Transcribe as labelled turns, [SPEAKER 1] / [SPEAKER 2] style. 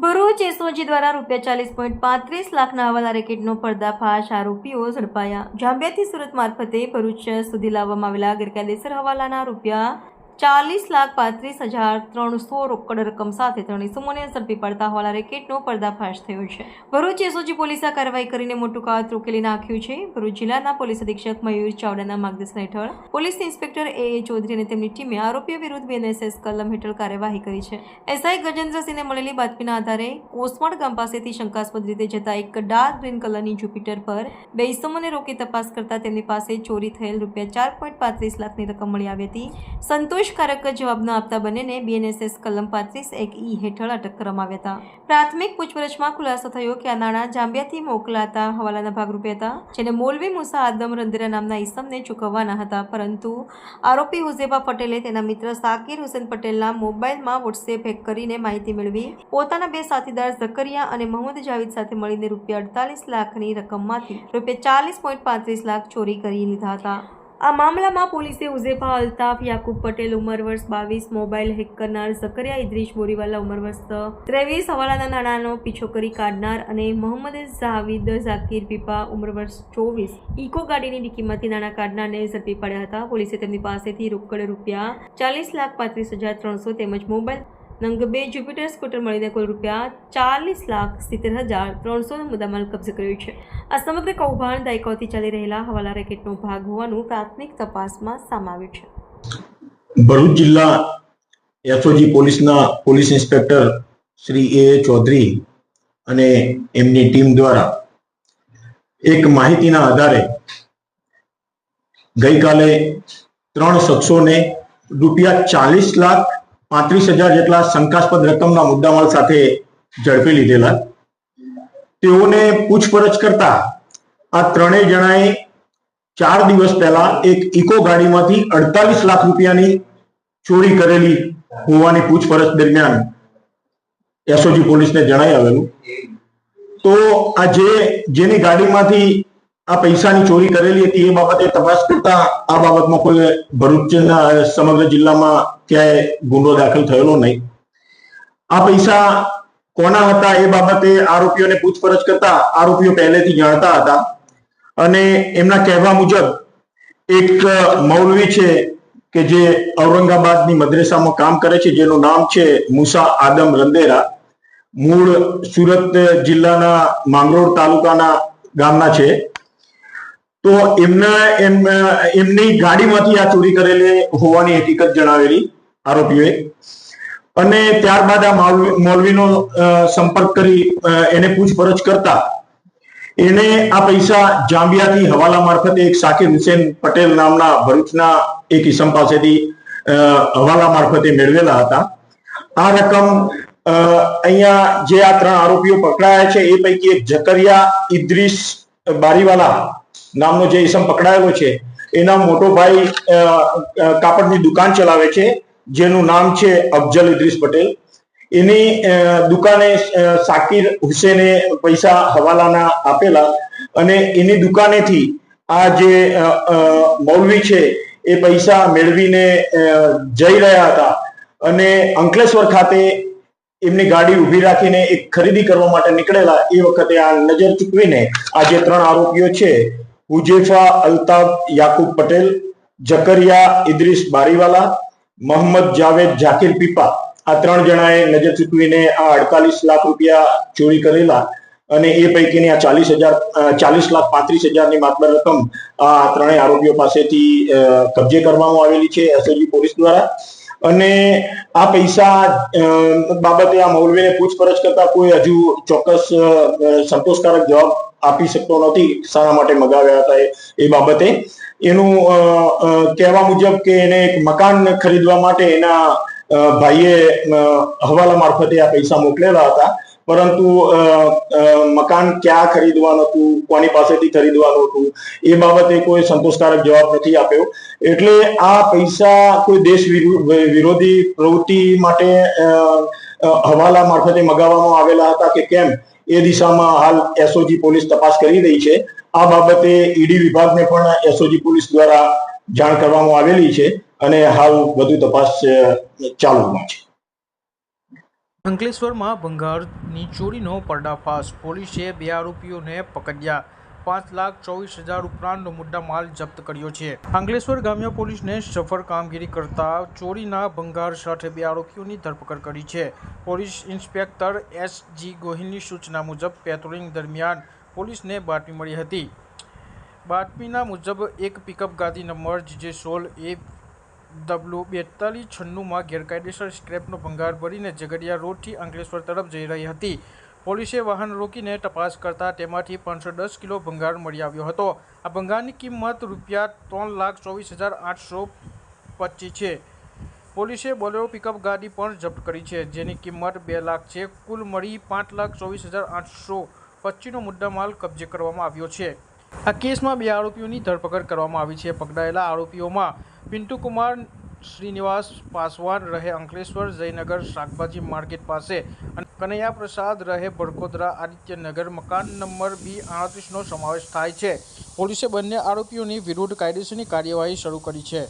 [SPEAKER 1] Bharuch SOG દ્વારા રૂપિયા ચાલીસ પોઈન્ટ પાંત્રીસ લાખના હવાલા રેકેટનો પર્દાફાશ, આરોપીઓ ઝડપાયા. જાંબિયાથી સુરત મારફતે ભરૂચ સુધી લાવવામાં આવેલા ગેરકાયદેસર હવાલાના રૂપિયા ચાલીસ લાખ પાંત્રીસ હજાર ત્રણસો રોકડ રકમ સાથે ત્રણ ઇસમોને ઝડપી પડતા હવાલા રેકેટનો પર્દાફાશ થયો છે. ભરૂચ એસઓજી પોલીસે કાર્યવાહી કરીને મોટું કાવત રોકેલી નાખ્યું છે. ભરૂચ જિલ્લાના પોલીસ અધિક્ષક મયુર ચાવડાના માર્ગદર્શન હેઠળ police inspector A A Chaudhary અને તેમની ટીમે આરોપીઓ વિરુદ્ધ બેનએસએસ કલમ હેઠળ કાર્યવાહી કરી છે. એસઆઈ ગજેન્દ્રસિંહને મળેલી બાતમીના આધારે કોસમડ ગામ પાસેથી શંકાસ્પદ રીતે જતા એક ડાર્ક ગ્રીન કલરની જુપિટર પર બે ઇસમોને રોકી તપાસ કરતા તેમની પાસે ચોરી થયેલ રૂપિયા ચાર પોઈન્ટ પાંત્રીસ લાખની રકમ મળી આવી હતી. સંતોષકારક જવાબ ન આપતા બંનેને બીએનએસએસ કલમ પાંત્રીસ એક ઈ હેઠળ અટક કરવામાં આવ્યા હતા. પ્રાથમિક પૂછપરછમાં ખુલાસો થયો કે આ નાણાં જાંબિયાથી મોકલાતા હવાલાના ભાગરૂપે હતા, જેને મોલવી મુસા આદમ રંધેરા નામના ઈસમને ચૂકવવાના હતા. પરંતુ આરોપી હુઝેફા પટેલે તેના મિત્ર સાકિર હુસેન પટેલના મોબાઈલમાં વોટ્સએપ હેક કરીને માહિતી મેળવી. પોતાના બે સાથીદાર ઝકરિયા અને મોહમ્મદ જાવીદ સાથે મળીને રૂપિયા અડતાલીસ લાખની રકમમાંથી રૂપિયા ચાલીસ પોઈન્ટ પાંત્રીસ લાખ ચોરી કરી લીધા હતા. આ મામલામાં પોલીસે ઉઝેફા અલ્તાફ, યાકુબ પટેલ, ઉંમર વર્ષ બાવીસ, મોબાઈલ હેક કરનાર ઝકરિયા ઇદ્રીશ બોરીવાલા, ઉંમર વર્ષ ત્રેવીસ, હવાલાના નાણાંનો પીછો કરી કાઢનાર અને મોહમ્મદ જાવીદ ઝાકીર પીપા, ઉંમર વર્ષ ચોવીસ. ઇકો ગાડીની ડિક્કીમાંથી નાણાં કાઢનારને ઝડપી પાડ્યા હતા. પોલીસે તેમની પાસેથી રોકડ રૂપિયા ચાલીસ લાખ પાંત્રીસ હજાર ત્રણસો તેમજ મોબાઈલ નંગ બે જ્યુપિટર સ્કૂટર મળીને કુલ રૂપિયા ચાલીસ લાખ સિત્તેર હજાર ત્રણસોનો મુદ્દામાલ કબજે કર્યો છે આ સમગ્ર કૌભાંડ દાયકાઓથી ચાલી રહેલા હવાલા રેકેટનો ભાગ હોવાનું પ્રાથમિક તપાસમાં સામે આવ્યું છે
[SPEAKER 2] ભરૂચ જિલ્લા એસઓજી પોલીસના police inspector Shri A Chaudhary અને એમની ટીમ દ્વારા એક માહિતીના આધારે ગઈકાલે ત્રણ શખ્સોને રૂપિયા ચાલીસ લાખ પાંત્રીસ હજાર જેટલા શંકાસ્પદ રકમના મુદ્દામાલ સાથે ઝડપી લીધેલા. તેઓને પૂછપરછ કરતા આ ત્રણેય જણાએ ચાર દિવસ પહેલા એક ઇકો ગાડીમાંથી અડતાલીસ લાખ રૂપિયાની ચોરી કરેલી હોવાની પૂછપરછ દરમિયાન એસઓજી પોલીસને જણાઈ આવેલું. તો આ જે, જેની ગાડીમાંથી આ પૈસાની ચોરી કરેલી હતી એ બાબતે તપાસ કરતા આ બાબતમાં કોઈ ભરૂચના સમગ્ર જિલ્લામાં ક્યાંય ગુનો દાખલ થયેલો નહીં. આ પૈસા કોના હતા એ બાબતે આરોપીઓને પૂછપરછ કરતા આરોપીઓ પહેલેથી જાણતા હતા અને એમના કહેવા મુજબ એક મૌલવી છે કે જે ઔરંગાબાદની મદ્રેસામાં કામ કરે છે, જેનું નામ છે મુસા આદમ રંદેરા. મૂળ સુરત જિલ્લાના માંગરોળ તાલુકાના ગામના છે. તો એમના એમ એમની ગાડીમાંથી આ ચોરી કરેલી હોવાની હકીકત જણાવેલી આરોપીઓએ. અને ત્યારબાદ આ મોલવીનો સંપર્ક કરી એને પૂછપરછ કરતા એને આ પૈસા જાંબિયાથી હવાલા મારફતે એક સાકિર હુસેન પટેલ નામના ભરૂચના એક ઇસમ પાસેથી હવાલા મારફતે મેળવેલા હતા. આ રકમ અહીંયા જે આ ત્રણ આરોપીઓ પકડાયા છે એ પૈકી એક જકરિયા, ઇદ્રીસ બારીવાલા નામનો જે ઇસમ પકડાયેલો છે, એના મોટો ભાઈ કાપડની દુકાન ચલાવે છે, જેનું નામ છે અફજલ ઇદ્રીસ પટેલ. એની દુકાને સાકિર હુસેને પૈસા હવાલાના આપેલા અને એની દુકાનેથી આ જે મૌલવી છે, એ પૈસા મેળવીને જઈ રહ્યા હતા. અને અંકલેશ્વર ખાતે એમની ગાડી ઊભી રાખીને એક ખરીદી કરવા માટે નીકળેલા એ વખતે આ નજર ચૂકવીને આ જે ત્રણ આરોપીઓ છે હુજેફા અલ્તાફ યાકુબ પટેલ, જકરિયા ઇદ્રીસ બારીવાલા મોહમ્મદ જાવેદ જાકીર પીપા આ ત્રણ જણાએ નજર ચૂકવીને આ અડતાલીસ લાખ રૂપિયા ચોરી કરેલા અને એ પૈકીની આ ચાલીસ હજાર ચાલીસ લાખ પાંત્રીસ હજારની માત્ર રકમ આ ત્રણેય આરોપીઓ પાસેથી કબજે કરવામાં આવેલી છે એસઓજી પોલીસ દ્વારા. અને આ પૈસા બાબતે આ મૌલવીને પૂછપરછ કરતા કોઈ હજુ ચોક્કસ સંતોષકારક જવાબ આપી શકતો નથી શાના માટે મગાવ્યા હતા એ- બાબતે. એનું કહેવા મુજબ કે એને એક મકાન ખરીદવા માટે એના ભાઈએ હવાલા મારફતે આ પૈસા મોકલેલા હતા. પરંતુ મકાન ક્યાં ખરીદવાનું હતું, કોની પાસેથી ખરીદવાનું હતું, એ બાબતે કોઈ સંતોષકારક જવાબ નથી આપ્યો. એટલે આ પૈસા કોઈ દેશ વિરુ- વિરોધી પ્રવૃત્તિ માટે હવાલા મારફતે મગાવવામાં આવેલા હતા કે કેમ? એ દિશામાં હાલ એસઓજી પોલીસ તપાસ કરી રહી છે. આ બાબતે ઈડી વિભાગને પણ એસઓજી પોલીસ દ્વારા જાણ કરવામાં આવેલી છે અને હાલ વધુ તપાસ ચાલુમાં છે.
[SPEAKER 3] અંકલેશ્વરમાં ભંગારની ચોરીનો પર્દાફાશ. પોલીસે બે આરોપીઓને પકડ્યા. પાંચ લાખ ચોવીસ હજાર ઉપરાંતનો મુદ્દા માલ જપ્ત કર્યો છે. આંગલેશ્વર ગામ્ય પોલીસને સફળ કામગીરી કરતા ચોરીના ભંગાર સાથે બે આરોપીઓની ધરપકડ કરી છે. પોલીસ ઇન્સ્પેક્ટર એસ જી ગોહિલની સૂચના મુજબ પેટ્રોલિંગ દરમિયાન પોલીસને બાતમી મળી હતી. બાતમીના મુજબ એક પિકઅપ ગાડી નંબર જીજે સોલ એ ડબલ્યુ બેતાલીસ છન્નુંમાં ગેરકાયદેસર સ્ક્રેપનો ભંગાર ભરીને ઝઘડિયા રોડથી અંકલેશ્વર તરફ જઈ રહી હતી. પોલીસે વાહન રોકીને તપાસ કરતા તેમાંથી પાંચસો દસ કિલો ભંગાર મળી આવ્યો હતો. આ ભંગારની કિંમત રૂપિયા ત્રણ લાખ ચોવીસ હજાર આઠસો પચીસ છે. પોલીસે બોલેરો પિકઅપ ગાડી પણ જપ્ત કરી છે. જેની કિંમત બે લાખ છે. કુલ મળી પાંચ લાખ ચોવીસ હજાર આઠસો પચીસનો મુદ્દામાલ કબજે કરવામાં આવ્યો છે. આ કેસમાં બે આરોપીઓની ધરપકડ કરવામાં આવી છે. પકડાયેલા આરોપીઓમાં પિન્ટુકુમાર શ્રીનિવાસ પાસવાન રહે અંકલેશ્વર જયનગર શાકભાજી માર્કેટ પાસે અને કનૈયા પ્રસાદ રહે બડકોદરા આદિત્યનગર મકાન નંબર બી આડત્રીસનો સમાવેશ થાય છે. પોલીસે બંને આરોપીઓની વિરુદ્ધ કાયદેસરની કાર્યવાહી શરૂ કરી છે.